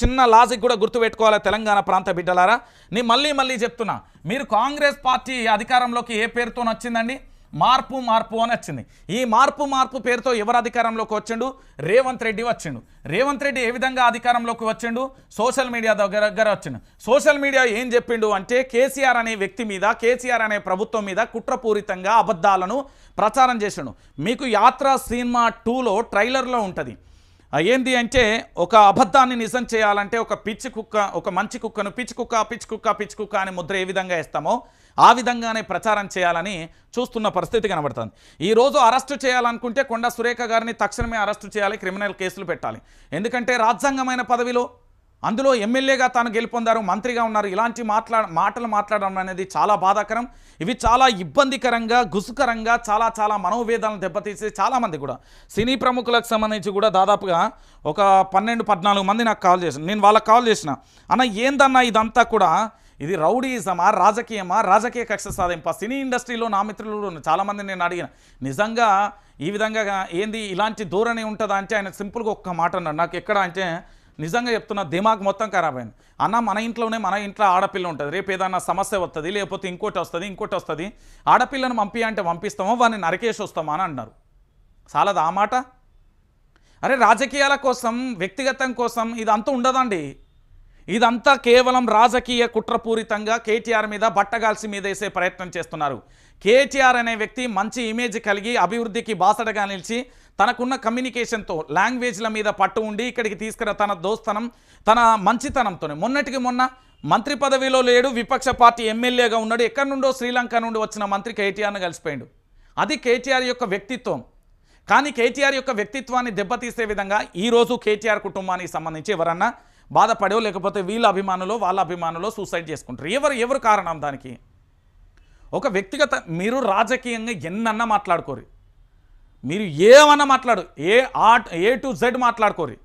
చిన్న లాజిక్ కూడా గుర్తుపెట్టుకోవాలి తెలంగాణ ప్రాంత బిడ్డలారా. నేను మళ్ళీ మళ్ళీ చెప్తున్నా మీరు కాంగ్రెస్ పార్టీ అధికారంలోకి ఏ పేరుతో వచ్చిందండి మార్పు మార్పు అని వచ్చింది. ఈ మార్పు మార్పు పేరుతో ఎవరు అధికారంలోకి వచ్చిండు? రేవంత్ రెడ్డి వచ్చిండు. రేవంత్ రెడ్డి ఏ విధంగా అధికారంలోకి వచ్చిండు? సోషల్ మీడియా దగ్గర దగ్గర వచ్చిండు. సోషల్ మీడియా ఏం చెప్పిండు అంటే కేసీఆర్ అనే వ్యక్తి మీద కేసీఆర్ అనే ప్రభుత్వం మీద కుట్రపూరితంగా అబద్ధాలను ప్రచారం చేసిండు. మీకు యాత్ర సినిమా టూలో ట్రైలర్లో ఉంటుంది. ఏంది అంటే ఒక అబద్ధాన్ని నిజం చేయాలంటే ఒక పిచ్చి కుక్క ఒక మంచి కుక్కను పిచ్చి కుక్క పిచ్చి కుక్క పిచ్చి కుక్క అని ముద్ర ఏ విధంగా ఇస్తామో ఆ విధంగానే ప్రచారం చేయాలని చూస్తున్న పరిస్థితి కనబడుతుంది. ఈ రోజు అరెస్టు చేయాలనుకుంటే కొండ సురేఖ గారిని తక్షణమే అరెస్టు చేయాలి క్రిమినల్ కేసులు పెట్టాలి. ఎందుకంటే రాజ్యాంగమైన పదవిలో అందులో ఎమ్మెల్యేగా తాను గెలుపొందారు మంత్రిగా ఉన్నారు. ఇలాంటి మాట్లా మాటలు మాట్లాడడం అనేది చాలా బాధాకరం. ఇవి చాలా ఇబ్బందికరంగా గుసుకరంగా చాలా చాలా మనోవేదాలను దెబ్బతీసి చాలామంది కూడా. సినీ ప్రముఖులకు సంబంధించి కూడా దాదాపుగా ఒక పన్నెండు పద్నాలుగు మంది నాకు కాల్ చేసిన నేను వాళ్ళకి కాల్ చేసిన. అన్న ఏందన్నా ఇదంతా కూడా? ఇది రౌడీజమా రాజకీయమా? రాజకీయ కక్ష సాధింప? సినీ ఇండస్ట్రీలో నా మిత్రులు చాలామంది నేను అడిగిన. నిజంగా ఈ విధంగా ఏంది? ఇలాంటి ధోరణి ఉంటుందా? అంటే ఆయన సింపుల్గా ఒక్క మాట అన్నాడు. నాకు ఎక్కడ అంటే నిజంగా చెప్తున్నా దిమాగ్ మొత్తం ఖరాబ్ అయింది. అన్న మన ఇంట్లోనే మన ఇంట్లో ఆడపిల్ల ఉంటుంది. రేపు ఏదైనా సమస్య వస్తుంది లేకపోతే ఇంకోటి వస్తుంది ఇంకోటి వస్తుంది. ఆడపిల్లను పంపి అంటే పంపిస్తామో? వాడిని నరికేసి వస్తామా అని అన్నారు చాలదా ఆ మాట? అరే రాజకీయాల కోసం వ్యక్తిగతం కోసం ఇదంతా ఉండదండి. ఇదంతా కేవలం రాజకీయ కుట్రపూరితంగా కేటీఆర్ మీద బట్టగాల్సి మీద వేసే ప్రయత్నం చేస్తున్నారు. కేటీఆర్ అనే వ్యక్తి మంచి ఇమేజ్ కలిగి అభివృద్ధికి బాసటగా నిలిచి తనకున్న కమ్యూనికేషన్తో లాంగ్వేజ్ల మీద పట్టు ఉండి ఇక్కడికి తీసుకున్న తన దోస్తనం తన మంచితనంతోనే. మొన్నటికి మొన్న మంత్రి పదవిలో లేడు విపక్ష పార్టీ ఎమ్మెల్యేగా ఉన్నాడు. ఎక్కడి నుండో శ్రీలంక నుండి వచ్చిన మంత్రి కేటీఆర్ను కలిసిపోయాడు. అది కేటీఆర్ యొక్క వ్యక్తిత్వం. కానీ కేటీఆర్ యొక్క వ్యక్తిత్వాన్ని దెబ్బతీసే విధంగా ఈరోజు కేటీఆర్ కుటుంబానికి సంబంధించి ఎవరన్నా బాధపడో లేకపోతే వీళ్ళ అభిమానులు వాళ్ళ అభిమానులు సూసైడ్ చేసుకుంటారు. ఎవరు ఎవరు కారణం దానికి? ఒక వ్యక్తిగత మీరు రాజకీయంగా ఎన్నన్నా మాట్లాడుకోరు. మీరు ఏమన్నా మాట్లాడు ఏ ఆ ఏ టు జెడ్ మాట్లాడుకోరు.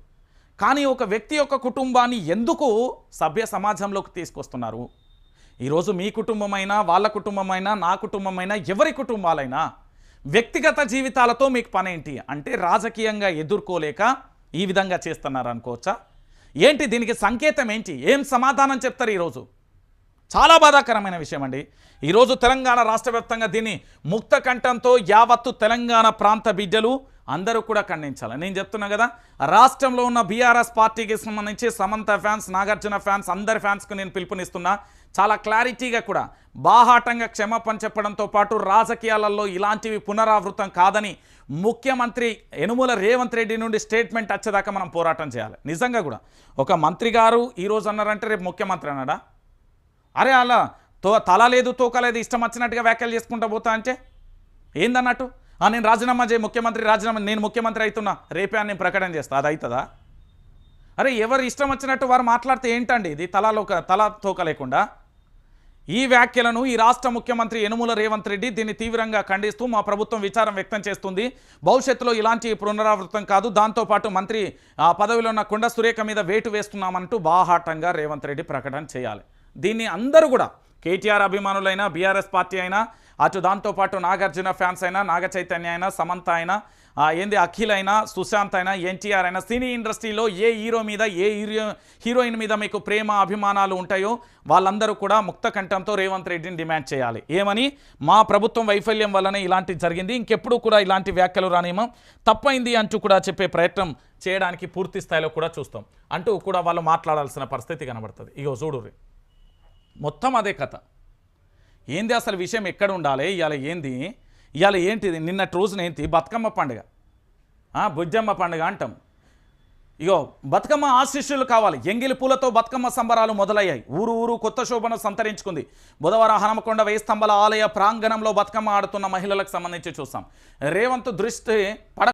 కానీ ఒక వ్యక్తి యొక్క కుటుంబాన్ని ఎందుకు సభ్య సమాజంలోకి తీసుకొస్తున్నారు? ఈరోజు మీ కుటుంబమైనా వాళ్ళ కుటుంబమైనా నా కుటుంబమైనా ఎవరి కుటుంబాలైనా వ్యక్తిగత జీవితాలతో మీకు పనేంటి? అంటే రాజకీయంగా ఎదుర్కోలేక ఈ విధంగా చేస్తున్నారు అనుకోవచ్చా ఏంటి దీనికి సంకేతం ఏంటి? ఏం సమాధానం చెప్తారు ఈరోజు? చాలా బాధాకరమైన విషయం అండి ఈరోజు తెలంగాణ రాష్ట్ర వ్యాప్తంగా దీన్ని ముక్త కంఠంతో యావత్తు తెలంగాణ ప్రాంత బిడ్డలు అందరూ కూడా ఖండించాలి. నేను చెప్తున్నా కదా రాష్ట్రంలో ఉన్న బీఆర్ఎస్ పార్టీకి సంబంధించి సమంత ఫ్యాన్స్ నాగార్జున ఫ్యాన్స్ అందరి ఫ్యాన్స్కు నేను పిలుపునిస్తున్నా. చాలా క్లారిటీగా కూడా బాహాటంగా క్షమాపణ చెప్పడంతో పాటు రాజకీయాలలో ఇలాంటివి పునరావృతం కాదని ముఖ్యమంత్రి యనుమూల రేవంత్ రెడ్డి నుండి స్టేట్మెంట్ వచ్చేదాకా మనం పోరాటం చేయాలి. నిజంగా కూడా ఒక మంత్రి గారు ఈరోజు అన్నారంటే రేపు ముఖ్యమంత్రి అన్నాడా? అరే అలా తో తల లేదు తోక లేదు ఇష్టం వచ్చినట్టుగా వ్యాఖ్యలు చేసుకుంటా పోతా అంటే? ఏందన్నట్టు? నేను రాజీనామా చేయి ముఖ్యమంత్రి రాజీనామా నేను ముఖ్యమంత్రి అవుతున్నా రేపే అని నేను ప్రకటన చేస్తా. అది అవుతుందా అరే ఎవరు ఇష్టం వచ్చినట్టు వారు మాట్లాడితే ఏంటండి ఇది? తలాలోక తల తోక లేకుండా. ఈ వ్యాఖ్యలను ఈ రాష్ట్ర ముఖ్యమంత్రి యనుమూల రేవంత్ రెడ్డి దీన్ని తీవ్రంగా ఖండిస్తూ మా ప్రభుత్వం విచారం వ్యక్తం చేస్తుంది. భవిష్యత్తులో ఇలాంటి పునరావృతం కాదు. దాంతోపాటు మంత్రి ఆ పదవిలో ఉన్న కొండ సురేఖ మీద వేటు వేస్తున్నామంటూ బాహాటంగా రేవంత్ రెడ్డి ప్రకటన చేయాలి. దీన్ని అందరూ కూడా కేటీఆర్ అభిమానులైనా బీఆర్ఎస్ పార్టీ అయినా అటు దాంతోపాటు నాగార్జున ఫ్యాన్స్ అయినా నాగ చైతన్య అయినా సమంత అయినా ఏంది అఖిల్ అయినా సుశాంత్ అయినా ఎన్టీఆర్ అయినా సినీ ఇండస్ట్రీలో ఏ హీరో మీద ఏ హీరో హీరోయిన్ మీద మీకు ప్రేమ అభిమానాలు ఉంటాయో వాళ్ళందరూ కూడా ముక్త కంఠంతో రేవంత్ రెడ్డిని డిమాండ్ చేయాలి. ఏమని? మా ప్రభుత్వం వైఫల్యం వల్లనే ఇలాంటి జరిగింది. ఇంకెప్పుడు కూడా ఇలాంటి వ్యాఖ్యలు రానేమో తప్పైంది అంటూ కూడా చెప్పే ప్రయత్నం చేయడానికి పూర్తి స్థాయిలో కూడా చూస్తాం. అంటూ కూడా వాళ్ళు మాట్లాడాల్సిన పరిస్థితి కనబడుతుంది. ఇగో చూడు మొత్తం అదే కథ. ఏంది అసలు విషయం ఎక్కడ ఉండాలి? ఇవాళ ఏంది? ఇవాళ ఏంటిది? నిన్నటి రోజున ఏంటి? బతుకమ్మ పండుగ. బుజ్జమ్మ పండుగ అంటాం. ఇగో బతుకమ్మ ఆశిష్యులు కావాలి. ఎంగిలి పూలతో బతుకమ్మ సంబరాలు మొదలయ్యాయి. ఊరు ఊరు కొత్త శోభను సంతరించుకుంది. బుధవారం హనమకొండ వెయ్యి ఆలయ ప్రాంగణంలో బతుకమ్మ ఆడుతున్న మహిళలకు సంబంధించి చూస్తాం. రేవంత్ దృష్టి పడ